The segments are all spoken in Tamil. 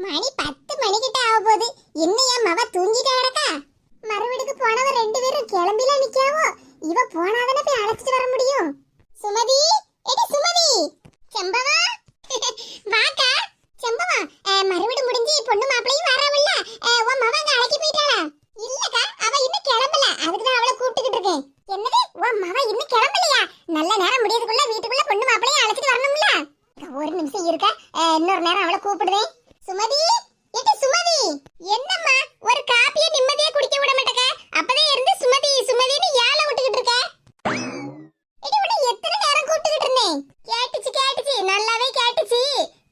மணி பத்து மணிக்கிட்ட ஆக போகுது இன்னும் என் மவ தூங்கிட்டே கிடக்கா? மறுவீடுக்கு போனவ ரெண்டு பேரும் கிளம்பில நிக்காவோ? இவ போனாதானே போய் அழைச்சிட்டு வர முடியும்? சுமதி? எடி சுமதி? செம்பவா? வாக்கா. செம்பவா அஹ், மறுவீடு முடிஞ்சு பொண்ணு மாப்பிளையும் வராவல்ல? உன் மவ அங்க அழைச்சி போயிட்டாளா? இல்லக்கா அவ இன்னும் கிளம்பல. அதுக்கு தான் அவளை கூப்பிட்டுக்கிட்டு இருக்கேன். என்னது? உன் மவ இன்னும் கிளம்பலையா? நல்ல நேரம் முடியதுக்குள்ள வீட்டுக்குள்ள பொண்ணு மாப்பிளையும் அழைச்சிட்டு வரணும்ல? ஒரு நிமிஷம் இருக்க. இன்னொரு நேரம் அவளை கூப்பிடுவேன் சுமதி எட்டு சுமதி என்னம்மா ஒரு காப்பியை நிம்மதியா குடிக்க விட மாட்டேக்க அப்பதான் இருந்து சுமதி சுமதின்னு ஏழை விட்டுக்கிட்டு இருக்க எடி உன்னை எத்தனை நேரம் கூப்பிட்டுக்கிட்டு இருந்தேன் கேட்டுச்சு கேட்டுச்சு நல்லாவே கேட்டுச்சு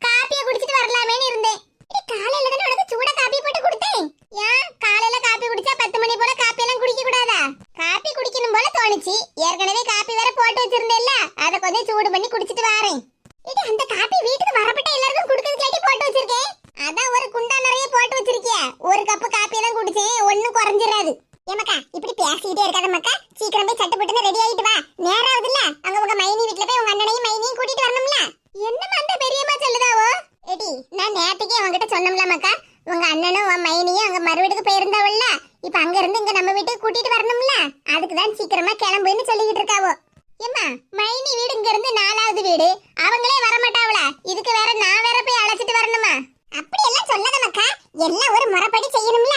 காப்பியை குடிச்சிட்டு வரலாமேன்னு இருந்தேன் எடி காலையில தானே உனக்கு சூடா காப்பி போட்டு கொடுத்தேன் ஏன் காலையில காப்பி குடிச்சா பத்து மணி போல காப்பி எல்லாம் குடிக்க கூடாதா காப்பி குடிக்கணும் போல தோணுச்சு ஏற்கனவே காப்பி வேற போட்டு வச்சிருந்தேல்ல அதை கொஞ்சம் சூடு பண்ணி குடிச்சிட்டு வரேன் இது அந்த காப்பி வீட்டுக்கு வரப்பட்ட எல்லாருக்கும் குடுக்கறதுக்காட்டி போட்டு வச்சிருக்கேன் அதான் ஒரு குண்டா நிறைய போட்டு வச்சிருக்கிய ஒரு கப்பு காப்பி எல்லாம் குடிச்சேன் ஒண்ணும் குறைஞ்சிராது ஏமாக்கா இப்படி பேசிக்கிட்டே இருக்காத மக்கா. சீக்கிரம் போய் சட்டை போட்டு ஆயிட்டு வா நேரம் ஆகுதுல்ல அங்க உங்க மைனி வீட்ல போய் உங்க அண்ணனையும் மைனியும் கூட்டிட்டு வரணும்ல என்னமா அந்த பெரியம்மா சொல்லுதாவோ எடி நான் நேத்துக்கே உங்ககிட்ட சொன்னோம்ல மக்கா உங்க அண்ணனும் உன் மைனியும் அங்க மறுவீட்டுக்கு போயிருந்தாவல்ல இப்ப அங்க இருந்து இங்க நம்ம வீட்டுக்கு கூட்டிட்டு வரணும்ல அதுக்கு தான் சீக்கிரமா கிளம்புன்னு சொல்லிக்கிட்டு இருக்காவோ ஏம்மா மைனி வீடு இங்க இருந்து நாலாவது வீடு அவங்களே வர மாட்டாவளா இதுக்கு வேற நான் வேற போய் அழைச்சிட்டு வரணுமா அப்படி எல்லாம் சொல்லாத மக்கா எல்லாம் ஒரு முறைப்படி செய்யணும்ல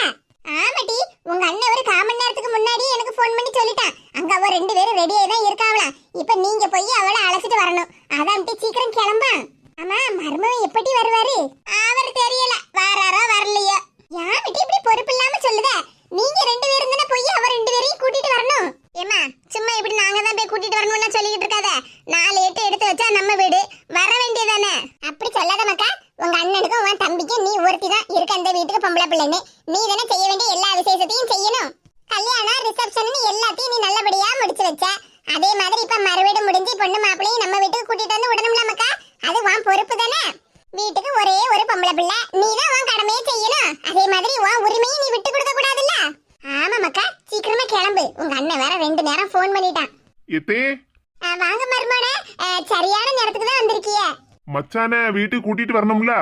ஆமாட்டி உங்க அண்ணன் ஒரு கால் மணி நேரத்துக்கு முன்னாடி எனக்கு ஃபோன் பண்ணி சொல்லிட்டான் அங்க அவ ரெண்டு பேரும் ரெடியா தான் இருக்காவளா இப்ப நீங்க போய் அவளை அழைச்சிட்டு வரணும் ஆண்டி சீக்கிரம் கிளம்பா ஆமா மர்மம் எப்படி வருவாரு? அவர் தெரியல. வராரோ வரலையோ? யான் விட்டு இப்படி பொறுப்பு இல்லாம சொல்லுத? நீங்க ரெண்டு பேரும் தானே போய் அவர் ரெண்டு பேரையும் கூட்டிட்டு வரணும். ஏமா சும்மா இப்படி நாங்க தான் போய் கூட்டிட்டு வரணும்னு சொல்லிட்டு இருக்காத. நாலு எட்டு எடுத்து வச்சா நம்ம வீடு. வர வேண்டியதானே அப்படி சொல்லாத மக்கா. உங்க அண்ணனுக்கும் உன் தம்பிக்கும் நீ ஒருத்தி தான் இருக்க அந்த வீட்டுக்கு பொம்பளை பிள்ளைன்னு. நீ தானே செய்ய வேண்டிய எல்லா விசேஷத்தையும் செய்யணும். கல்யாணம் ரிசப்ஷன் எல்லாத்தையும் நீ நல்லபடியா முடிச்சு வச்ச. அதே மாதிரி இப்ப மறுவீடு முடிஞ்சு பொண்ணு மாப்பிளையும் நம்ம வீட்டுக்கு கூட்டிட்டு வந்து விடணும்ல மக்கா? அது உன் பொறுப்பு தானே? வீட்டுக்கு ஒரே ஒரு பொம்பளை பிள்ளை. நீ தான் உன் கடமையை செய்யணும். அதே மாதிரி உன் உரிமையை நீ விட்டு கொடுக்க கூடாதுல்ல? ஆமா மக்கா சீக்கிரமா கிளம்பு. உங்க அண்ணன் வேற ரெண்டு நேரம் ஃபோன் பண்ணிட்டான். எத்தே? வாங்க மருமோனே. சரியான நேரத்துக்கு தான் வந்திருக்கியே. மச்சான வீட்டுக்கு கூட்டிட்டு வரணும்ல?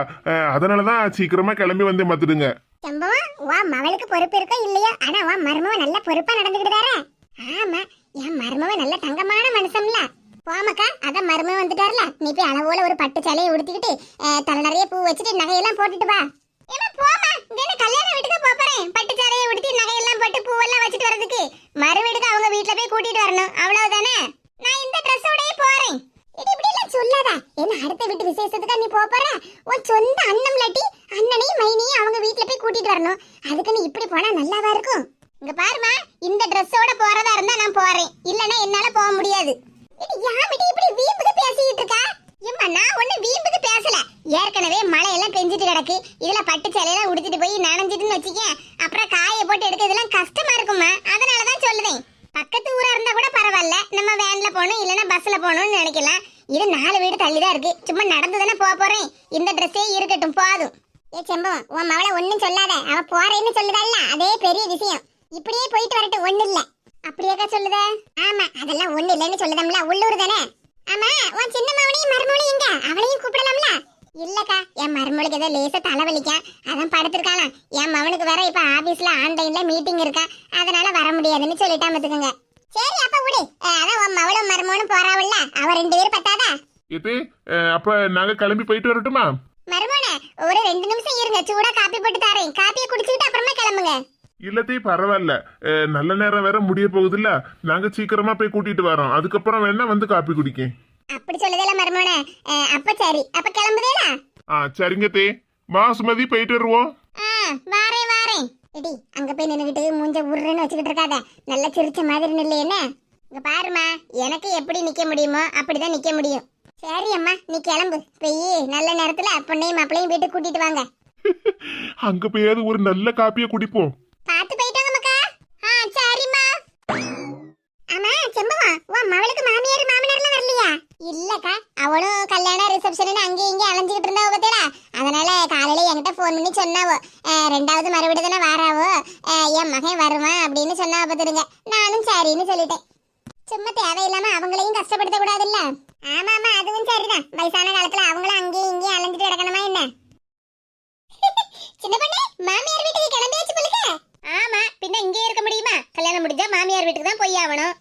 அதனாலதான் சீக்கிரமா கிளம்பி வந்து மத்துடுங்க சம்பவம் வா மவளுக்கு பொறுப்பு இருக்கோ இல்லையோ? ஆனா வா மருமவ நல்ல பொறுப்பா நடந்துக்கிட்டாரே ஆமா. என் மருமவ நல்ல தங்கமான மனுஷன்ல போமக்கா அதான் மருமவ வந்துட்டார்ல. நீ போய் அளவோல ஒரு பட்டு சேலையை உடுத்திக்கிட்டு அஹ், தலை நிறைய பூ வச்சுட்டு நகையெல்லாம் போட்டுட்டு வா. ஏமா போமா இந்த என்ன கல்யாண வீட்டுக்கு போறேன். பட்டு சேலையை உடுத்தி நகையெல்லாம் போட்டு பூவெல்லாம் வச்சுட்டு வரதுக்கு மறு வீட்டுக்கு அவங்க வீட்ல போய் கூட்டிட்டு வரணும். அவ்வளவுதானே? நான் இந்த ட்ரெஸ்ஸோடயே போறேன். இது இப்படி எல்லாம் சொல்லாத. என்ன அடுத்த வீட்டு விசேஷத்துக்கு நீ போப் போற? உன் சொந்த அண்ணன் இல்லாட்டி அண்ணனையும் மைனியும் அவங்க வீட்ல போய் கூட்டிட்டு வரணும். அதுக்கு நீ இப்படி போனா நல்லாவா இருக்கும்? இங்க பாருமா இந்த ட்ரெஸ்ஸோட போறதா இருந்தா நான் போறேன். இல்லனா என்னால போக முடியாது. யாமிட்டி இப்படி வீம்புக்கு பேசிட்டு இருக்கா? ஏம்மா நான் ஒண்ணு வீம்புக்கு பேசல. ஏற்கனவே மழை எல்லாம் பெஞ்சிட்டு கிடக்கு. இதுல பட்டு சேலையெல்லாம் உடுத்திட்டு போய் நனைஞ்சிட்டுன்னு வச்சுக்கேன். அப்புறம் காயை போட்டு எடுக்கிறதுலாம் கஷ்டமா இருக்குமா அதனால தான் சொல்லுவேன் பக்கத்து ஊரா இருந்தா கூட பரவாயில்ல. நம்ம வேன்ல போகணும் இல்லனா பஸ்ல போகணும்னு நினைக்கலாம். இது நாலு வீடு தள்ளி தான் இருக்கு. சும்மா நடந்து தானே போக போறேன். இந்த ட்ரெஸ்ஸே இருக்கட்டும் போதும். ஏ செம்பம் உன் மவளை ஒன்றும் சொல்லாத. அவ போறேன்னு சொல்லுதல்ல. அதே பெரிய விஷயம். இப்படியே போயிட்டு வரட்டும் ஒண்ணு இல்ல. அப்படியாக்கா சொல்லுத? ஆமா அதெல்லாம் ஒண்ணு இல்லைன்னு சொல்லுதம்ல உள்ளூர் தானே? ஆமா உன் சின்ன மவனையும் மருமவளையும் எங்க? அவளையும் கூப்பிடலாம்ல? இல்லக்கா என் மருமகளுக்கு ஏதோ லேசா தலைவலிக்கா. அதான் படுத்திருக்காளாம். என் மவனுக்கு வேற இப்ப ஆபீஸ்ல ஆன்லைன்ல மீட்டிங் இருக்கா. அதனால வர முடியாதுன்னு சொல்லிட்டா பாத்துக்கோங்க. சரி அப்ப விடு. அதான் உன் மவளும் மருமகனும் போறாவல்ல. அவ ரெண்டு பேரும் பத்தாதா? அஹ், அப்ப நாங்க கிளம்பி போயிட்டு வரட்டுமா? மருமகனே ஒரு ரெண்டு நிமிஷம் இருங்க. சூடா காப்பி போட்டு தரேன். காப்பியை குடிச்சிட்டு அப்புறமா கிளம்புங்க. இல்லத்தே பரவாயில்ல. நல்ல நேரம் வேற முடிய போகுதுல்ல. நாங்க சீக்கிரமா போய் கூட்டிட்டு வரோம். அதுக்கப்புறம் வேணா வந்து காப்பி குடிக்க அப்படி சொல்லுதல மருமகனே அஹ், அப்ப சரி. அப்ப கிளம்புதேடா ஆ சரிங்க தே. வா சுமதி போயிட்டு வருவோம். ஆ வாரேன் வாரேன். இடி அங்க போய் நின்னுகிட்டு மூஞ்ச உருன்னு வச்சுக்கிட்டு இருக்காத. நல்ல சிரிச்ச மாதிரி நில்லு என்ன? இங்க பாருமா எனக்கு எப்படி நிக்க முடியுமோ அப்படிதான் நிக்க முடியும். சரி அம்மா நீ கிளம்பு. போய் நல்ல நேரத்துல பொண்ணையும் மாப்பிளையும் வீட்டுக்கு கூட்டிட்டு வாங்க. அங்க போயாவது ஒரு நல்ல காப்பியை குடிப்போம். பார்த்து போயிட்டாங்க மக்கா. ஆ சரிம்மா. ஆமா செம்பவா உன் மவளுக்கு மாமியார் மாமனார்லாம் வரலையா? இல்லக்கா அவளும் கல்யாண ரிசப்ஷன் அங்கே இங்கே அலைஞ்சுக்கிட்டு இருந்தா பத்தியா அதனால காலையில என்கிட்ட ஃபோன் பண்ணி சொன்னாவோ ரெண்டாவது மறுபடியும் தானே வாராவோ? என் மகன் வருவான் அப்படின்னு சொன்னா பார்த்துருங்க நானும் சரின்னு சொல்லிட்டேன். சும்மா தேவையில்லாம அவங்களையும் கஷ்டப்படுத்த கூடாதுல்ல ஆமா ஆமா அதுவும் சரிதான். வயசான காலத்துல அவங்களும் அங்கேயும் இங்கேயும் அலைஞ்சிட்டு கிடக்கணுமா என்ன? சின்ன பண்ணி மாமியார் வீட்டுக்கு கிளம்பியாச்சு போலுக்க. ஆமா பின்ன இங்கே இருக்க முடியுமா? கல்யாணம் முடிஞ்சா மாமியார் வீட்டுக்கு தான் போய் ஆகணும்.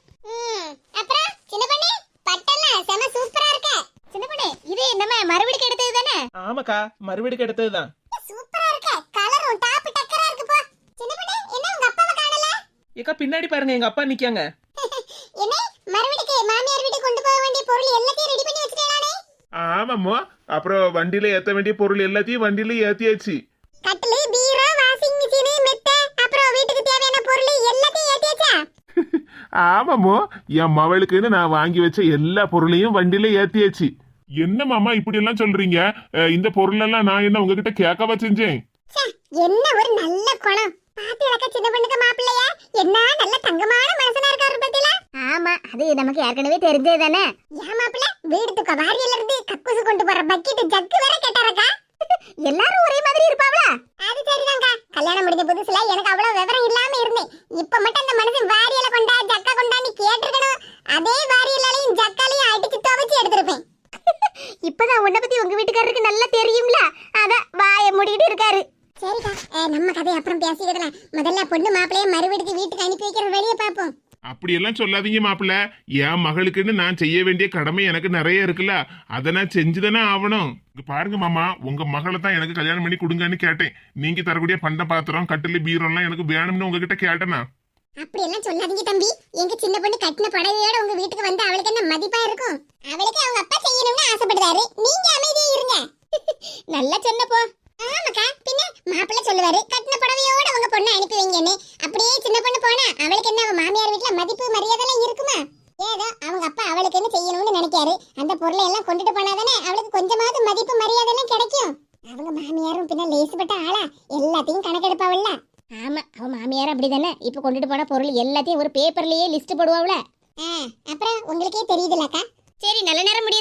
அப்புறம் சின்ன பொண்ணு? பட்டெல்லாம் செம சூப்பரா இருக்க. சின்ன பொண்ணு இது நம்ம மறுபடிக்கு எடுத்தது தானே? ஆமாக்கா மறுவீடுக்கு எடுத்ததுதான் சூப்பரா இருக்க. கலரும் டாப் டக்கரா இருக்கு போ. சின்ன பொண்ணு என்ன உங்க அப்பாவை காணல? ஏக்கா பின்னாடி பாருங்க எங்க அப்பா நிக்காங்க. என்ன? மறுபடிக்கு மாமியார் வீட்டுக்கு கொண்டு போக வேண்டிய பொருள் எல்லாத்தையும் ரெடி பண்ணி வச்சிட்டேனானே ஆமாம்மா அப்புறம் வண்டியில ஏத்த வேண்டிய பொருள் எல்லாத்தையும் வண்டியில ஏத்தியாச்சு. ஆமாமோ என் மவளுக்குன்னு நான் வாங்கி வச்ச எல்லா பொருளையும் வண்டியில ஏத்தியாச்சு. என்ன மாமா இப்படி எல்லாம் சொல்றீங்க இந்த பொருள் எல்லாம் நான் என்ன உங்ககிட்ட கேட்கவா செஞ்சேன்? என்ன ஒரு நல்ல குணம். பாத்து இழக்க சின்ன பொண்ணுக்கு மாப்பிள்ளையா? என்ன நல்ல தங்கமான மனசனா இருக்காரு பத்தில ஆமா அது நமக்கு ஏற்கனவே தெரிஞ்சது தானே ஏன் மாப்பிள்ள வீடு துக்க வாரியல இருந்து கக்கூசு கொண்டு போற பக்கெட் ஜக்கு வேற கேட்டாரக்கா. எல்லாரும் ஒரே மாதிரி இருப்பாங்களா அது சரிதாங்க கல்யாணம் முடிஞ்ச புதுசுல எனக்கு அவ்வளவு விவரம் இல்லாம இருந்தேன். இப்ப மட்டும் அந்த மனுஷன் வாரியல கொண்டா ஜக்கா கொண்டான்னு கேட்டிருக்கணும் அதே வாரியலையும் ஜக்காலையும் அடிச்சு துவைச்சு எடுத்திருப்பேன் இப்பதான் உன்னை பத்தி உங்க வீட்டுக்காரருக்கு நல்லா தெரியும்ல அதான் வாய மூடிட்டு இருக்காரு சரிக்கா அஹ், நம்ம கதையை அப்புறம் பேசிக்கிடலாம் முதல்ல மாப்பிளைய மறுவீடுக்கு வீட்டுக்கு அனுப்பி வைக்கிற வழியை பார்ப்போம். அப்படியெல்லாம் சொல்லாதீங்க மாப்பிள்ள. என் மகளுக்குன்னு நான் செய்ய வேண்டிய கடமை எனக்கு நிறைய இருக்குல்ல. அதை நான் செஞ்சுதானே ஆகணும். இங்க பாருங்க மாமா உங்க மகளை தான் எனக்கு கல்யாணம் பண்ணி கொடுங்கன்னு கேட்டேன். நீங்க தரக்கூடிய பண்ட பாத்திரம் கட்டிலு பீரோலாம் எனக்கு வேணும்னு உங்ககிட்ட கேட்டேனா? அப்படியெல்லாம் சொல்லாதீங்க தம்பி. எங்க சின்ன பொண்ணு கட்டின புடவையோட உங்க வீட்டுக்கு வந்து அவளுக்கு என்ன மதிப்பா இருக்கும்? அவளுக்கு அவங்க அப்பா செய்யணும்னு ஆசைப்படுறாரு நீங்க அமைதியா இருங்க. நல்லா சொன்னப்போ. ஆமாக்கா பின்ன மாப்பிள்ளை சொல்லுவாரு கட்டின புடவையோட உங்க பொண்ணை அனுப்பி வைங்கன்னு அப்படியே சின்ன பொண்ணு போனா அவளுக்கு என்ன மாமியார் வீட்டுல மதிப்பு மரியாதை எல்லாம் இருக்குமா? ஏதோ அவங்க அப்பா அவளுக்கு என்ன செய்யணும்னு நினைக்காரு? அந்த பொருளை எல்லாம் கொண்டுட்டு போனாதானே அவளுக்கு கொஞ்சமாவது மதிப்பு மரியாதை எல்லாம் கிடைக்கும்? அவங்க மாமியாரும் பின்ன லேசுப்பட்ட ஆளா? எல்லாத்தையும் கணக்கெடுப்பாவல்ல? ஆமா அவ மாமியார் அப்படிதானே. இப்ப கொண்டுட்டு போன பொருள் எல்லாத்தையும் ஒரு பேப்பர்லயே லிஸ்ட் போடுவாவுல அப்புறம் உங்களுக்கே தெரியுதுலக்கா சரி நல்ல நேரம் முடியதுக்குள்ள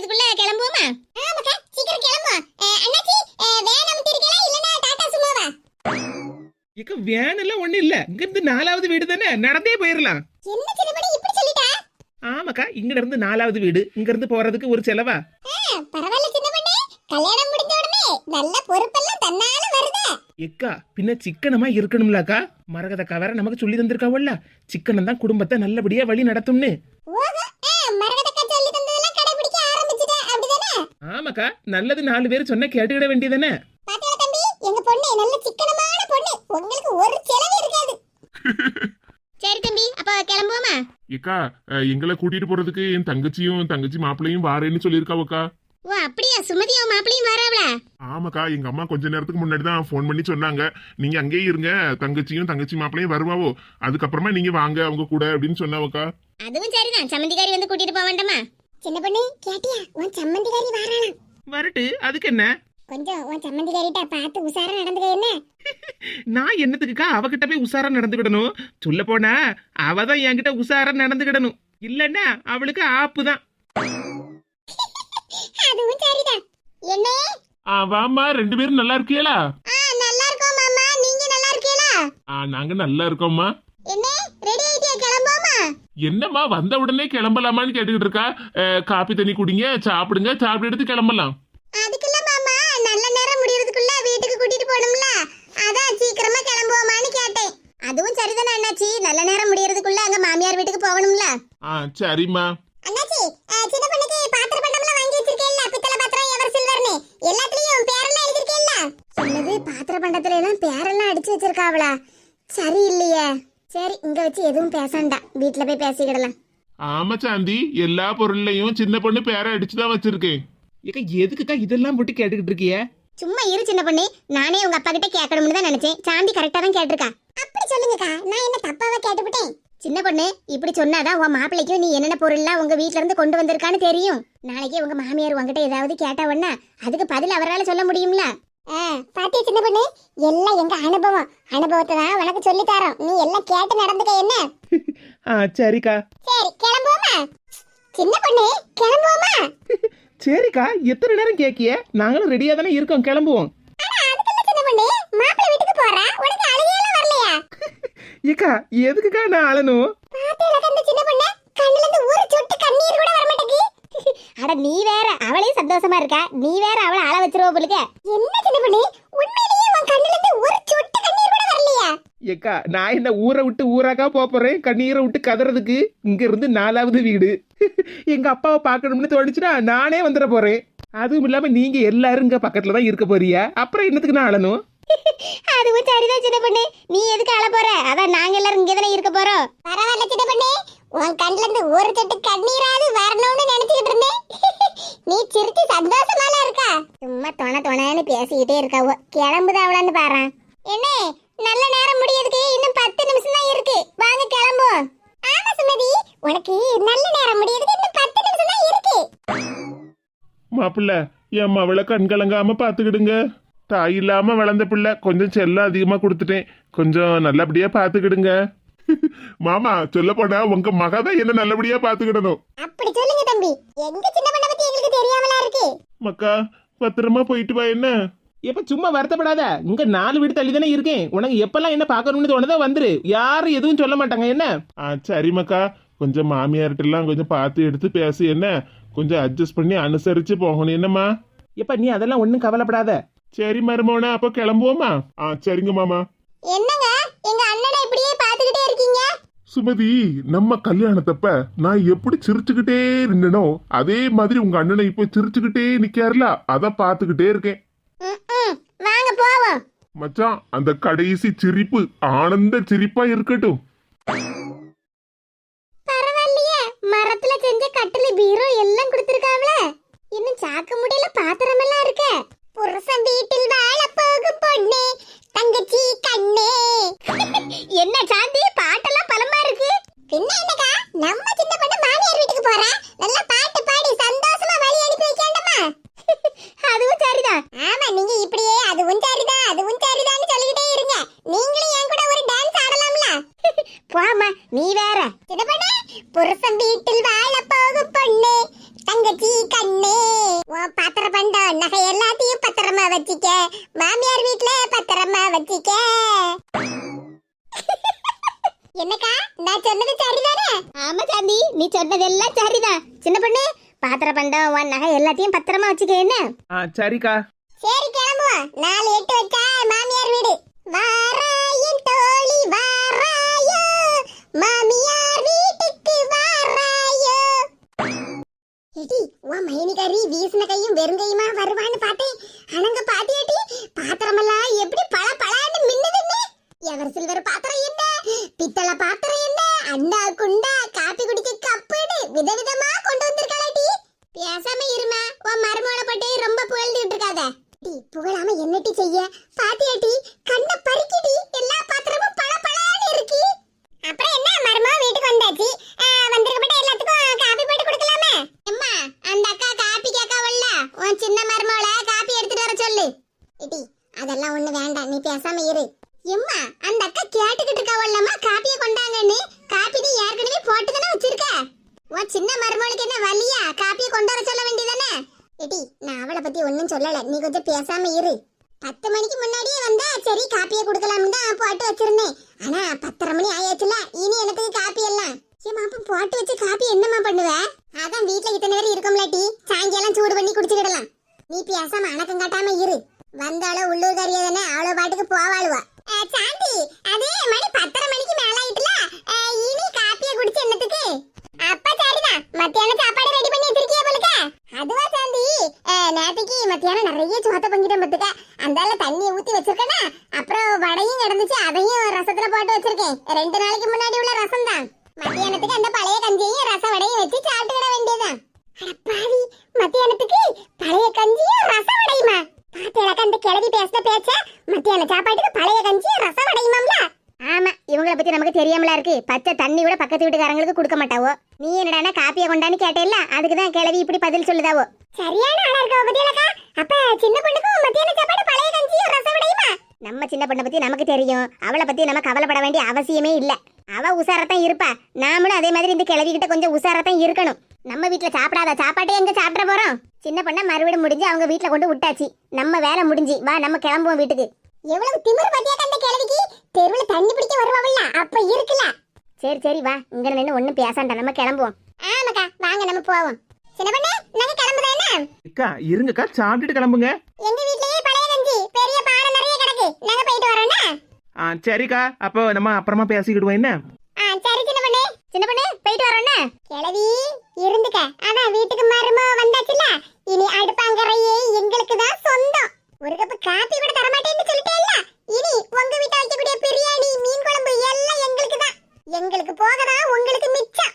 நடந்தே போயிடலாம் ஆமாக்கா இங்க இருந்து நாலாவது வீடு. இங்க இருந்து போறதுக்கு ஒரு செலவா? ஏக்கா பின்ன சிக்கனமா இருக்கணும்லக்கா. மரகதக்கா வேற நமக்கு சொல்லி தந்திருக்காவல்ல. சிக்கனம் தான் குடும்பத்தை நல்லபடியா வழி நடத்தும்னு. ஆமாக்கா நல்லது நாலு பேர் சொன்னா கேட்டுக்கிட வேண்டியதானே எங்க பொண்ணு நல்ல சிக்கனமான பொண்ணு. உங்களுக்கு ஒரு செலவு இருக்காது. சரி தம்பி அப்ப கிளம்புவோமா? ஏக்கா எங்களை கூட்டிட்டு போறதுக்கு என் தங்கச்சியும் தங்கச்சி மாப்பிள்ளையும் வாரேன்னு சொல்லியிருக்காவக்கா. ஓ அப்படியா? சுமதியும் மாப்பிளையும் வராவளா? ஆமாக்கா எங்க அம்மா கொஞ்ச நேரத்துக்கு முன்னாடி தான் ஃபோன் பண்ணி சொன்னாங்க. நீங்க அங்கேயே இருங்க தங்கச்சியும் தங்கச்சி மாப்பிள்ளையும் வருவாவோ? அதுக்கப்புறமா நீங்க வாங்க அவங்க கூட அப்படின்னு சொன்னாவக்கா. அதுவும் சரிதான். சம்மந்திகாரி வந்து கூட்டிட்டு போக வேண்டாமா? சின்ன பொண்ணு கேட்டியா? உன் சம்மந்திகாரி வாராளாம். வரட்டு அதுக்கு என்ன? கொஞ்சம் உன் சம்மந்திகாரிட்ட பார்த்து உசாரா நடந்துக்க என்ன? நான் என்னத்துக்குக்கா அவகிட்ட போய் உசாரா நடந்துக்கிடணும்? சொல்ல போனா அவ தான் என்கிட்ட உசாரா நடந்துக்கிடணும். இல்லன்னா அவளுக்கு ஆப்பு தான். அதுவும் சரிதான். என்ன? ரெண்டு பேரும் நல்லா இருக்கீங்களா ஆ நல்லா இருக்கோம் மாமா. நீங்க நல்லா இருக்கீங்களா? ஆ நாங்க நல்லா இருக்கோம்மா. என்ன ரெடி ஆயிட்டியா? கிளம்போமா? என்னம்மா வந்த உடனே கிளம்பலாமான்னு கேட்டுக்கிட்டு இருக்கா? காப்பி தண்ணி குடிங்க சாப்பிடுங்க சாப்பிட்டு எடுத்து கிளம்பலாம். அதுக்குள்ள மாமா நல்ல நேரம் முடியறதுக்குள்ள வீட்டுக்கு கூட்டிட்டு போகணும்ல? அதான் சீக்கிரமா கிளம்புவோமான்னு கேட்டேன். அதுவும் சரிதானே அண்ணாச்சி? நல்ல நேரம் முடியறதுக்குள்ள அங்க மாமியார் வீட்டுக்கு போகணும்ல? ஆ சரிம்மா. அண்ணாச்சி சின்ன பொண்ணுக்கு பாத்திர பண்டம்லாம் வாங்கி வச்சிருக்கேல்ல பித்தளை பாத்திரம் எவர் சில்வர்னு. எல்லாத்துலயும் பேரெல்லாம் எழுதிருக்கேல்ல சொன்னது பாத்திர பண்டத்துல எல்லாம் பேரெல்லாம் அடிச்சு வச்சிருக்காவளா? சரி இல்லையே. சரி இங்க வச்சு எதுவும் பேசண்டா. வீட்ல போய் பேசிக்கிடலாம். ஆமா சாந்தி. எல்லா பொருள்லையும் சின்ன பொண்ணு பேரை அடிச்சுதான் வச்சிருக்கேன். ஏக்கா எதுக்குக்கா இதெல்லாம் போட்டு கேட்டுக்கிட்டு இருக்கிய? சும்மா இரு சின்ன பொண்ணு. நானே உங்க அப்பா கிட்ட கேட்கணும்னு தான் நினைச்சேன். சாந்தி கரெக்டா தான் கேட்டிருக்கா. அப்படி சொல்லுங்கக்கா நான் என்ன தப்பாவா கேட்டுவிட்டேன்? சின்ன பொண்ணு இப்படி சொன்னாதான் உன் மாப்பிள்ளைக்கும் நீ என்னென்ன பொருள்லாம் உங்க வீட்ல இருந்து கொண்டு வந்திருக்கான்னு தெரியும். நாளைக்கு உங்க மாமியார் உங்ககிட்ட ஏதாவது கேட்டாவன்னா அதுக்கு பதில் அவரால் சொல்ல முடியும்ல? பாத்தியா சின்ன பொண்ணு? எல்லாம் எங்க அனுபவம். அனுபவத்தை தான் உனக்கு சொல்லி தரோம். நீ எல்லாம் கேட்டு நடந்துக்க என்ன? ஆ சரிக்கா. சரி கிளம்புவோமா? சின்ன பொண்ணு கிளம்புவோமா? சரிக்கா எத்தனை நேரம் கேக்கிய? நாங்களும் ரெடியா தானே இருக்கோம் கிளம்புவோம். ஏக்கா எதுக்குக்கா நான் அழணும்? பாத்தேல கண்ட சின்ன பொண்ணு கண்ணுல இருந்து ஒரு சொட்டு கண்ணீர் கூட வர மாட்டேங்குது அட நீ வேற அவளே சந்தோஷமா இருக்கா? நீ வேற அவளை அழ வச்சிருவ போலுக்க என்ன சின்ன பண்ணி உண்மையிலேயே உன் கண்ணுல இருந்து ஒரு சொட்டு கண்ணீர் கூட வரலையா ஏக்கா நான் என்ன ஊரை விட்டு ஊராக்கா போறேன்? கண்ணீரை விட்டு கதறதுக்கு இங்க இருந்து நாலாவது வீடு. எங்க அப்பாவை பார்க்கணும்னு தோணுச்சுன்னா நானே வந்துட போறேன். அதுவும் இல்லாம நீங்க எல்லாரும் இங்க பக்கத்துல தான் இருக்க போறியா அப்புறம் என்னத்துக்கு நான் அழணும்? அதுவும் சரிதான் சின்ன பண்ணு நீ எதுக்கு அழ போற? அதான் நாங்க எல்லாரும் இங்க தானே இருக்க போறோம். பரவாயில்ல சின்ன பண்ணு உன் கண்ணுல இருந்து ஒரு சொட்டு கண்ணீராவது வரணும்னு நினைச்சிட்டு இருந்தேன். நீ சிரிச்சு சந்தோஷமால இருக்கா? சும்மா தொண தொணன்னு பேசிக்கிட்டே இருக்காவோ கிளம்புதா அவளான்னு பாரு என்ன? நல்ல நேரம் முடியறதுக்கு இன்னும் பத்து நிமிஷம் தான் இருக்கு. வாங்க கிளம்புவோம். ஆமா சுமதி உனக்கு நல்ல நேரம் முடியறதுக்கு இன்னும் பத்து நிமிஷம் தான் இருக்கு. மாப்பிள்ள என் மவளை கண் கலங்காம பாத்துக்கிடுங்க தாய் இல்லாம வளர்ந்த பிள்ளை கொஞ்சம் செல்லம் அதிகமா கொடுத்துட்டேன். கொஞ்சம் நல்லபடியா பாத்துக்கிடுங்க மாமா சொல்ல போனா உங்க மக தான் என்ன நல்லபடியா பாத்துக்கிடணும் அப்படி சொல்லுங்க தம்பி. எங்க சின்ன பண்ண பத்தி எங்களுக்கு தெரியாமலா இருக்கு? மக்கா பத்திரமா போயிட்டு வா என்ன? எப்ப சும்மா வருத்தப்படாத? இங்க நாலு வீடு தள்ளி தானே இருக்கேன். உனக்கு எப்பெல்லாம் என்ன பார்க்கணும்னு தோணுதோ வந்துரு. யாரும் எதுவும் சொல்ல மாட்டாங்க. என்ன? ஆ சரி மக்கா. கொஞ்சம் மாமியார்கிட்டலாம் கொஞ்சம் பார்த்து எடுத்து பேசு. என்ன? கொஞ்சம் அட்ஜஸ்ட் பண்ணி அனுசரிச்சு போகணும். என்னம்மா? எப்ப நீ அதெல்லாம் ஒண்ணும் கவலைப்படாத. சரி மருமோனா அப்ப கிளம்புவோமா? ஆ சரிங்க மாமா. என்னங்க? எங்க அண்ணனை இப்படியே பாத்துக்கிட்டே இருக்கீங்க? சுமதி நம்ம கல்யாணத்தப்ப நான் எப்படி சிரிச்சுக்கிட்டே நின்னனோ அதே மாதிரி உங்க அண்ணனை இப்போ சிரிச்சுக்கிட்டே நிக்காருல அத பாத்துக்கிட்டே இருக்கேன். போவோம். மச்சான் அந்த கடைசி சிரிப்பு ஆனந்த சிரிப்பா இருக்கட்டும் பரவாயில்லையே மரத்துல செஞ்ச கட்டில பீரோ எல்லாம் கொடுத்திருக்காவல இன்னும் சாக்க முடியல பாத்திரம் எல்லாம் இருக்க புருஷன் வீட்டில் வாழ போகும் பொண்ணு தங்கச்சி கண்ணே என்ன சாந்தி பாட்டெல்லாம் பலமா இருக்கு பின்ன என்னக்கா நம்ம சின்ன பொண்ணு மாமியார் வீட்டுக்கு போறா நல்லா பாட்டு பாடி சந்தோஷமா வழி அனுப்பி வைக்கணுமா அதுவும் சரிதான் ஆமா நீங்க இப்படியே அதுவும் சரிதான் அதுவும் சரிதான்னு சொல்லிக்கிட்டே இருங்க நீங்களும் என் கூட ஒரு டான்ஸ் ஆடலாம்ல போமா நீ வேற சின்ன பொண்ணு புருஷன் வீட்டில் வாழ போகும் பொண்ணு தங்கச்சி கண்ணே உன் பத்திர பண்டம் நகை எல்லாத்தையும் பத்திரமா வச்சுக்க மாமியார் வீட்ல பத்திரமா வச்சுக்க என்னக்கா நான் சொன்னது சரிதானே ஆமா சாந்தி நீ சொன்னதெல்லாம் சரிதான். சின்ன பொண்ணு பாத்திர பண்டம் உன் நகை எல்லாத்தையும் பத்திரமா வச்சுக்க என்ன? ஆ சரிக்கா. சரி கிளம்புவோம் நாலு எட்டு வச்சா மாமியார் வீடு. வாராயின் தோழி வாராயோ. மாமியார் வீட்டுக்கு வாராயோ. எடி உன் மைனிகாரி வீசின கையும் வெறுங்கையுமா வருவான்னு பார்த்தேன். அனங்க பாத்தியாட்டி பாத்திரமெல்லாம் எப்படி பள பளான்னு மின்னுதுன்னு எவர் சில்வர் பாத்திரம் என்ன? பித்தளை பாத்திரம் என்ன? அண்டா குண்டா காப்பி குடிக்க கப்புன்னு விதவிதமா கொண்டு வந்திருக்காளாட்டி பேசாம இருமா. உன் மருமகளை பட்டு ரொம்ப புகழ்ந்துட்டு இருக்காத. டி புகழாம என்னட்டி செய்ய? பாத்தியாட்டி கண்ணை பறிக்கிடி எல்லா பாத்திரமும் பள பளன்னு இருக்கு அப்புறம் என்ன மருமக வீட்டுக்கு வந்தாச்சு வந்திருக்கப்பட்ட எல்லாத்துக்கும் காபி போட்டு கொடுக்கலாமே அம்மா அந்த அக்கா காபி கேட்காவல்ல உன் சின்ன மருமகளை காபி எடுத்துட்டு வர சொல்லு இடி அதெல்லாம் ஒண்ணு வேண்டாம் நீ பேசாம இரு எம்மா அந்த அக்கா கேட்டுக்கிட்டு இருக்காவல்லம்மா காப்பியை கொண்டாங்கன்னு காப்பி நீ ஏற்கனவே போட்டு தானே வச்சிருக்க உன் சின்ன மருமகளுக்கு என்ன வலியா காப்பியை கொண்டு வர சொல்ல வேண்டியதானே எடி நான் அவளை பத்தி ஒன்னும் சொல்லல நீ கொஞ்சம் பேசாம இரு பத்து மணிக்கு முன்னாடியே வந்தா சரி காப்பியை கொடுக்கலாம்னு தான் போட்டு வச்சிருந்தேன் ஆனா பத்தரை மணி ஆயாச்சுல இனி எனக்கு காப்பி எல்லாம் ஏமா அப்ப போட்டு வச்சு காப்பி என்னம்மா பண்ணுவ அதான் வீட்ல இத்தனை பேர் இருக்கோம்லாட்டி சாயங்காலம் சூடு பண்ணி குடிச்சுக்கிடலாம். நீ பேசாம அணக்கம் காட்டாம இரு. வந்தாலும் உள்ளூர் கறிய தானே அவ்வளவு பாட்டுக்கு போவாளுவா. சாந்தி அதே மணி பத்தரை மணிக்கு மேல ஆயிட்டுல இனி காப்பிய குடிச்சு என்னத்துக்கு? அப்ப சரிதான் மத்தியானம் சாப்பாடு ரெடி பண்ணி வச்சிருக்கியா போலுக்க? அதுவா சாந்தி நேற்றுக்கு மத்தியானம் நிறைய சோத்த பங்கிட்ட பத்துக்க அந்தால தண்ணியை ஊத்தி வச்சிருக்கேனா அப்புறம் வடையும் கிடந்துச்சு அதையும் ரசத்துல போட்டு வச்சிருக்கேன். ரெண்டு நாளைக்கு முன்னாடி உள்ள ரசம் தான் மத்தியானத்துக்கு அந்த பழைய கஞ்சியையும் ரச வடையும் வச்சு சாப்பிட்டு விட வேண்டியதுதான் பாவி மத்தியானத்துக்கு பழைய கஞ்சியும் ரச வடையுமா பாத்தேலக்க அந்த கிளவி பேசுன பேச்ச மத்தியான சாப்பாட்டுக்கு பழைய கஞ்சியும் ரச வடையுமாம்ல ஆமா இவங்கள பத்தி நமக்கு தெரியாமலா இருக்கு. பச்சை தண்ணி கூட பக்கத்து வீட்டுக்காரங்களுக்கு கொடுக்க மாட்டாவோ? நீ என்னடானா காப்பிய கொண்டான்னு கேட்டேல்ல அதுக்கு தான் கிளவி இப்படி பதில் சொல்லுதாவோ? சரியான ஆளா இருக்கா பத்தியலக்கா. அப்ப சின்ன பொண்ணுக்கும் மத்தியான சாப்பாடு பழைய கஞ்சியும் ரச வடையுமா நம்ம சின்ன பொண்ணை பத்தி நமக்கு தெரியும். அவளை பத்தி நம்ம கவலைப்பட வேண்டிய அவசியமே இல்ல. அவ உசாரத்தான் இருப்பா. நாமளும் அதே மாதிரி இந்த கிழவி கிட்ட கொஞ்சம் உசாரத்தான் இருக்கணும். நம்ம வீட்ல சாப்பிடாத சாப்பாட்டே எங்க சாப்பிட போறோம்? சின்ன பொண்ண மறுபடியும் முடிஞ்சு அவங்க வீட்ல கொண்டு விட்டாச்சு. நம்ம வேலை முடிஞ்சு. வா நம்ம கிளம்புவோம் வீட்டுக்கு. எவ்வளவு திமிரு பாத்தியா கண்ட கிழவிக்கு? தெருவுல தண்ணி பிடிக்க வருவாங்கல்ல அப்ப இருக்குல்ல. சரி சரி வா. இங்க நின்று ஒண்ணும் பேசாண்டா. நம்ம கிளம்புவோம். ஆமாக்கா வாங்க நம்ம போவோம். சின்ன பண்ணு நாங்க கிளம்புதா என்ன? அக்கா இருங்கக்கா. சாப்பிட்டுட்டு கிளம்புங்க. எங்க வீட்லயே பழைய கஞ்சி பெரிய பானை நிறைய கிடக்கு நாங்க போயிட்டு வரோம்னா ஆ சரிக்கா. அப்போ நம்ம அப்புறமா பேசிக்கிடுவோம் என்ன? ஆ சரி சின்ன பண்ணு. சின்ன பண்ணு போயிட்டு வரோம்னா கிளவி இருந்துக்க. அதான் வீட்டுக்கு மருமோ வந்தாச்சுல இனி அடுப்பாங்கறையே எங்களுக்கு தான் சொந்தம். ஒரு கப் காப்பி கூட தர மாட்டேன்னு சொல்லிட்டேல்ல இனி உங்க வீட்டை வைக்கக்கூடிய பிரியாணி மீன் குழம்பு எல்லாம் எங்களுக்கு தான். எங்களுக்கு போகதான் உங்களுக்கு மிச்சம்.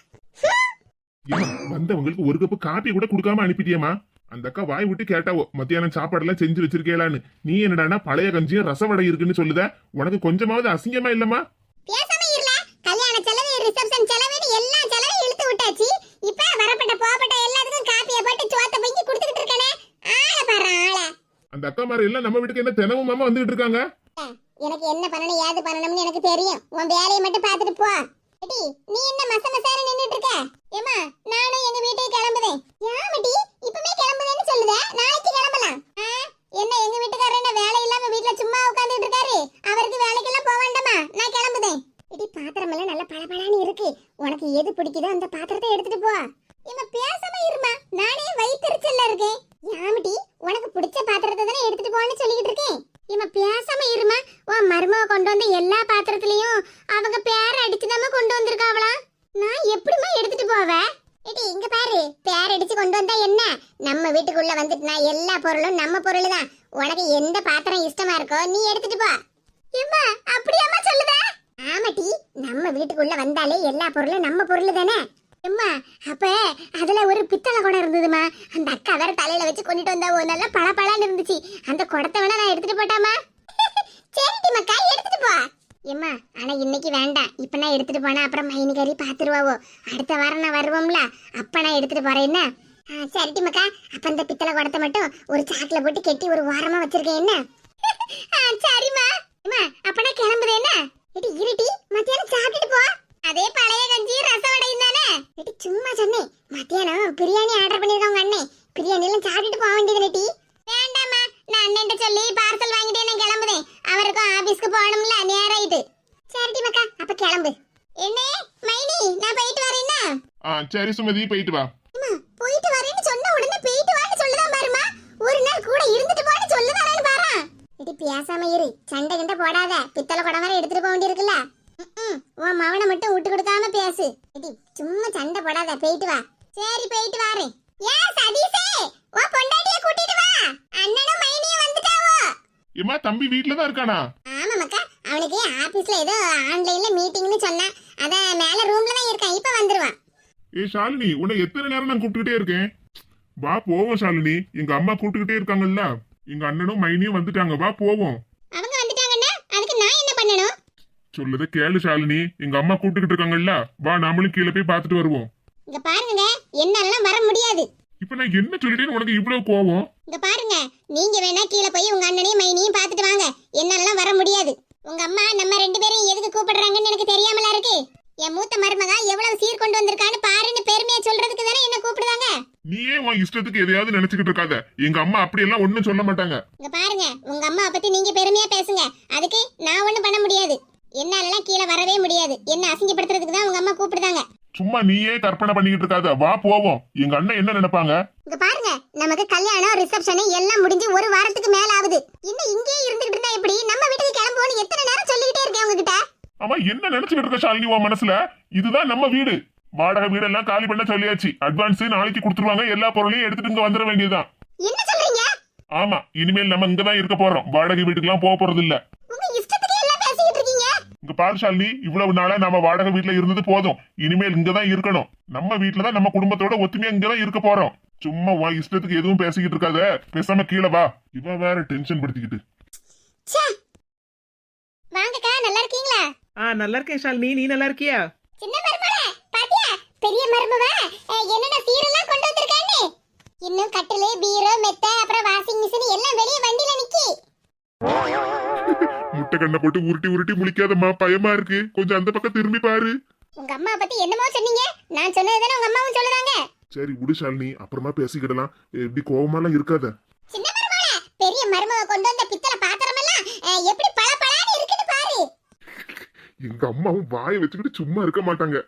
ஏம்மா வந்தவங்களுக்கு ஒரு கப்பு காப்பி கூட கொடுக்காம அனுப்பிட்டியேம்மா? அந்த அக்கா வாய் விட்டு கேட்டாவோ மத்தியானம் சாப்பாடெல்லாம் செஞ்சு வச்சிருக்கேலான்னு நீ என்னடான்னா பழைய கஞ்சியும் ரசவடை இருக்குன்னு சொல்லுத. உனக்கு கொஞ்சமாவது அசிங்கமா இல்லம்மா? பேசாம இருல. கல்யாண செலவு ரிசப்ஷன் செலவுன்னு எல்லா செலவையும் இழுத்து விட்டாச்சு. இப்ப வரப்பட்ட போகப்பட்ட எல்லாத்துக்கும் காப்பிய போட்டு சோத்த பொங்கி கொடுத்துக்கிட்டு இருக்கானே. ஆள பாரு ஆள. அந்த அக்கா மாதிரி எல்லாம் நம்ம வீட்டுக்கு என்ன தினமும் மாமா வந்துகிட்டு இருக்காங்க? எனக்கு என்ன பண்ணணும் ஏது பண்ணணும்னு எனக்கு தெரியும். உன் வேலையை மட்டும் பார்த்துட்டு போ. டி நீ என்ன மச மசான நின்னுட்டு இருக்க? ஏமா நானும் எங்க வீட்டுக்கு கிளம்புதேன். ஏமாடி இப்பமே கிளம்புதேன்னு சொல்லுத. நாளைக்கு கிளம்பலாம். என்ன எங்க வீட்டுக்காரர் என்ன வேலை இல்லாம வீட்ல சும்மா உட்கார்ந்துட்டு இருக்காரு? அவருக்கு வேலைக்கெல்லாம் போக வேண்டாமா? நான் கிளம்புதேன். இடி பாத்திரம் எல்லாம் நல்ல பளபளன்னு இருக்கு. உனக்கு எது பிடிக்குதோ அந்த பாத்திரத்தை எடுத்துட்டு போ. இம்மா பேச இருமா நானே வயிற்றுச்சல்ல இருக்கேன் யாமட்டி உனக்கு பிடிச்ச பாத்திரத்தை தானே எடுத்துட்டு போன்னு சொல்லிக்கிட்டு இருக்கேன் இம்மா பேசாம இருமா உன் மருமக கொண்டு வந்த எல்லா பாத்திரத்துலயும் அவங்க பேர அடிச்சுதாம கொண்டு வந்திருக்காவளா நான் எப்படிம்மா எடுத்துட்டு போவேன் ஏடி இங்க பாரு பேர் அடிச்சு கொண்டு வந்தா என்ன நம்ம வீட்டுக்குள்ள வந்துட்டு நான் எல்லா பொருளும் நம்ம பொருள் தான் உனக்கு எந்த பாத்திரம் இஷ்டமா இருக்கோ நீ எடுத்துட்டு போ ஏம்மா அப்படியாம்மா சொல்லுதா ஆமாட்டி நம்ம வீட்டுக்குள்ள பொருள் நம்ம பொருள் தானே? அம்மா அப்ப அதுல ஒரு பித்தளை குடம் இருந்ததுமா? அந்த அக்கா வேற தலையில வச்சு கொண்டுட்டு வந்தா ஒரு நல்லா பளபளன்னு இருந்துச்சு. அந்த குடத்தை வேணா நான் எடுத்துட்டு போட்டாமா? சரிடி மக்கா எடுத்துட்டு போ. ஏம்மா ஆனா இன்னைக்கு வேண்டாம். இப்ப நான் எடுத்துட்டு போனா அப்புறம் மைனி கறி பாத்துருவாவோ? அடுத்த வாரம் நான் வருவோம்ல. அப்ப நான் எடுத்துட்டு போறேன் என்ன? ஆ, சரிடி மக்கா. அப்ப அந்த பித்தளை குடத்தை மட்டும் ஒரு சாக்குல போட்டு கெட்டி ஒரு வாரமா வச்சிருக்கேன் என்ன? ஆ, சரிம்மா. அம்மா அப்ப நான் கிளம்புறேன் என்ன? இருட்டி மத்தியானம் சாப்பிட்டுட்டு போ. அதே பழைய கஞ்சி ரசவடையும் தானே? எடி சும்மா சொன்னேன் மத்தியானம் பிரியாணி ஆர்டர் பண்ணிருக்காங்க அண்ணே. பிரியாணி எல்லாம் சாப்பிட்டுட்டு போக வேண்டியது நெட்டி வேண்டாம்மா. நான் அண்ணன்ட்ட சொல்லி பார்சல் வாங்கிட்டே நான் கிளம்புதேன் அவருக்கும் ஆபீஸ்க்கு போகணும்ல நேராயிட்டு. சரிடி மக்கா அப்ப கிளம்பு. என்னே மைனி நான் போயிட்டு வரேன்னா ஆ சரி சுமதி போயிட்டு வா. போயிட்டு வரேன்னு சொன்ன உடனே போயிட்டு வான்னு சொல்லுதான் பாருமா. ஒரு நாள் கூட இருந்துட்டு போன்னு சொல்லுதானு பாரு. இடி பேசாம இரு. சண்டை கிண்ட போடாத. பித்தளை குடம் வேற எடுத்துட்டு போக வேண்டியிருக்குல்ல. உன் மவனை மட்டும் விட்டு கொடுக்காம பேசு. இடி சும்மா சண்டை போடாத. போயிட்டு வா. சரி போயிட்டு வாரேன். ஏ சதீஷே! உன் பொண்டாட்டிய கூட்டிட்டு வா. அண்ணனும் மைனியும் வந்துட்டாவோ? ஏம்மா தம்பி வீட்டுல தான் இருக்கானா? ஆமா மக்கா அவனுக்கு ஆபீஸ்ல ஏதோ ஆன்லைன்ல மீட்டிங்னு சொன்னான் அதான் மேல ரூம்ல தான் இருக்கான். இப்ப வந்துருவான். ஏ ஷாலினி உன்னை எத்தனை நேரம் நான் கூப்பிட்டுக்கிட்டே இருக்கேன்? வா போவோம் ஷாலினி. எங்க அம்மா கூப்பிட்டுக்கிட்டே இருக்காங்கல்ல. எங்க அண்ணனும் மைனியும் வந்துட்டாங்க. வா போவோம் அவங்க வந்துட்டாங்கன்னா அதுக்கு நான் என்ன பண்ணணும் சொல்லத கேளு ஷாலினி. எங்க அம்மா கூப்பிட்டுக்கிட்டு இருக்காங்கல்ல வா நாமளும் கீழே போய் பார்த்துட்டு வருவோம். இங்க பாருங்க என்னாலலாம் வர முடியாது. இப்ப நான் என்ன சொல்லிட்டேன்னு உனக்கு இவ்வளவு கோவம்? இங்க பாருங்க நீங்க வேணா கீழே போய் உங்க அண்ணனையும் மைனியும் பார்த்துட்டு வாங்க. என்னாலலாம் வர முடியாது. உங்க அம்மா நம்ம ரெண்டு பேரும் எதுக்கு கூப்பிடுறாங்கன்னு எனக்கு தெரியாமலா இருக்கு? என் மூத்த மருமகா எவ்வளவு சீர் கொண்டு வந்திருக்கான்னு பாருன்னு பெருமையா சொல்றதுக்கு தானே என்ன கூப்பிடுவாங்க? நீயே உன் இஷ்டத்துக்கு எதையாவது நினைச்சுக்கிட்டு இருக்காத. எங்க அம்மா அப்படியெல்லாம் ஒண்ணும் சொல்ல மாட்டாங்க. இங்க பாருங்க உங்க அம்மா பத்தி நீங்க பெருமையா பேசுங்க. அதுக்கு நான் ஒண்ணும் பண்ண முடியாது. என்னாலலாம் கீழே வரவே முடியாது. என்ன அசிங்கப்படுத்துறதுக்கு தான் உங்க அம்மா கூப்பிடுதாங்க. சும்மா நீயே கற்பனை பண்ணிக்கிட்டு இருக்காத. வா போவோம். எங்க அண்ணன் என்ன நினைப்பாங்க? இங்க பாருங்க நமக்கு கல்யாணம் ரிசப்ஷன் எல்லாம் முடிஞ்சு ஒரு வாரத்துக்கு மேல ஆகுது. இன்னும் இங்கேயே இருந்துகிட்டு இருந்தா எப்படி? நம்ம வீட்டுக்கு கிளம்புவோம்னு எத்தனை நேரம் சொல்லிக்கிட்டே இருக்கேன் உங்ககிட்ட? ஆமா என்ன நினைச்சுக்கிட்டு இருக்க ஷாலினி உன் மனசுல? இதுதான் நம்ம வீடு. வாடகை வீடெல்லாம் காலி பண்ண சொல்லியாச்சு. அட்வான்ஸ் நாளைக்கு கொடுத்துருவாங்க. எல்லா பொருளையும் எடுத்துட்டு இங்க வந்துட வேண்டியதுதான். என்ன சொல்றீங்க? ஆமா இனிமேல் நம்ம இங்கதான் இருக்க போறோம். வாடகை வீட்டுக்குலாம் போக போறது இல்ல உங்க இஷ்டத்துக்கு எல்லாம் பேசிக்கிட்டு இருக்கீங்க இங்க பாரு ஷாலினி இவ்வளவு நாளா நம்ம வாடகை வீட்டுல இருந்தது போதும். இனிமேல் இங்கதான் இருக்கணும். நம்ம வீட்டுல தான் நம்ம குடும்பத்தோட ஒத்துமையா இங்கதான் இருக்க போறோம். சும்மா உன் இஷ்டத்துக்கு எதுவும் பேசிக்கிட்டு இருக்காத. பேசாம கீழே வா. இவ வேற டென்ஷன் படுத்திக்கிட்டு. வாங்கக்கா நல்லா இருக்கீங்களா? ஆ நல்லா இருக்கேன் ஷாலினி. நீ நல்லா இருக்கியா? சின்ன மருமகளே பாத்தியா? பெரிய மருமவ. என்னென்ன சீரெல்லாம் கொண்டு வந்திருக்கான்னு? இன்னும் கட்டிலு பீரோ மெத்த அப்புறம் வாஷிங் மிஷின் எல்லாம் வெளிய வண்டியில நிக்கி. முட்டை கண்ணை போட்டு உருட்டி உருட்டி முழிக்காதம்மா. பயமா இருக்கு. கொஞ்சம் அந்த பக்கம் திரும்பி பாரு. உங்க அம்மா பத்தி என்னமோ சொன்னீங்க. நான் சொன்னதுதானே உங்க அம்மாவும் சொல்லுறாங்க சரி விடு ஷாலினி. அப்புறமா பேசிக்கிடலாம். இப்படி கோவமாலாம் இருக்காத. சின்ன மருமகளே பெரிய மருமவ கொண்டு வந்த பித்தளை பாத்திரம் எல்லாம் எப்படி பளபளன்னு இருக்குன்னு பாரு. எங்க அம்மாவும் வாயை வச்சுக்கிட்டு சும்மா இருக்க மாட்டாங்க.